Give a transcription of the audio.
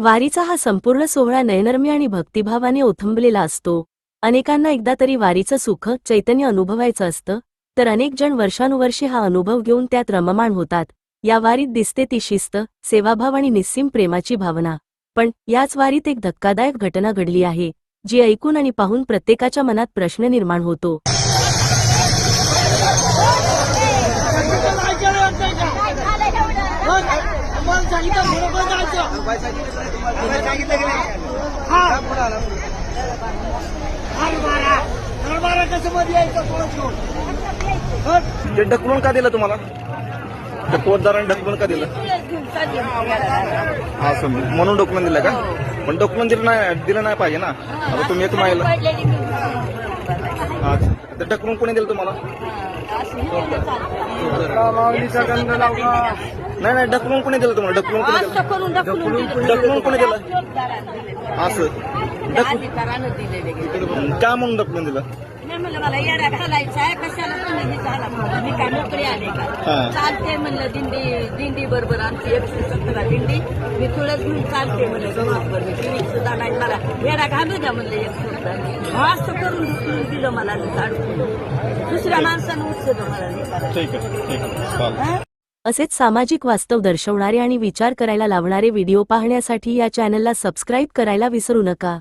वारीचा हा संपूर्ण सोहळा नयनरम्य आणि भक्तिभावाने ओथंबलेला असतो. अनेकांना एकदा तरी वारीचं सुख चैतन्य अनुभवायचं असतं तर अनेक जण वर्षानुवर्षे हा अनुभव घेऊन त्यात रममाण होतात. या वारीत दिसते ती शिस्त सेवाभाव आणि निस्सीम प्रेमाची भावना. पण याच वारीत एक धक्कादायक घटना घडली आहे जी ऐकून आणि पाहून प्रत्येकाच्या मनात प्रश्न निर्माण होतो. ते ढकलून का दिलं तुम्हाला? त्या पोतदाराने ढकलून का दिलं? हा समज म्हणून. ढकलून दिलं का? पण ढकलून दिलं नाही दिलं नाही पाहिजे ना. आता तुम्ही एक माहिला हा ते ढकलून कोणी दिलं तुम्हाला? नाही नाही ढकलून कोणी दिलं तुम्हाला? ढकलून कोणी दिलं? ढकलून कोणी दिलं? असं. का म्हणून ढकलून दिलं? म्हणलं मला घालायचा कशाला तुम्ही हे झाला म्हणलं. मी काय मोकळी आले का? हा. चालते म्हणलं दिंडी दिंडी बरोबर आमची एकशे दिंडी. मी तुळस घेऊन चालते म्हणलं मी. सुद्धा नाही मला घालू द्या म्हणलं एक सुद्धा असं करून दिलं मला दुसऱ्या माणसानं उचललं मला असेच सामाजिक वास्तव दर्शवणारे आणि विचार करायला लावणारे व्हिडिओ पाहण्यासाठी या चॅनलला सबस्क्राईब करायला विसरू नका.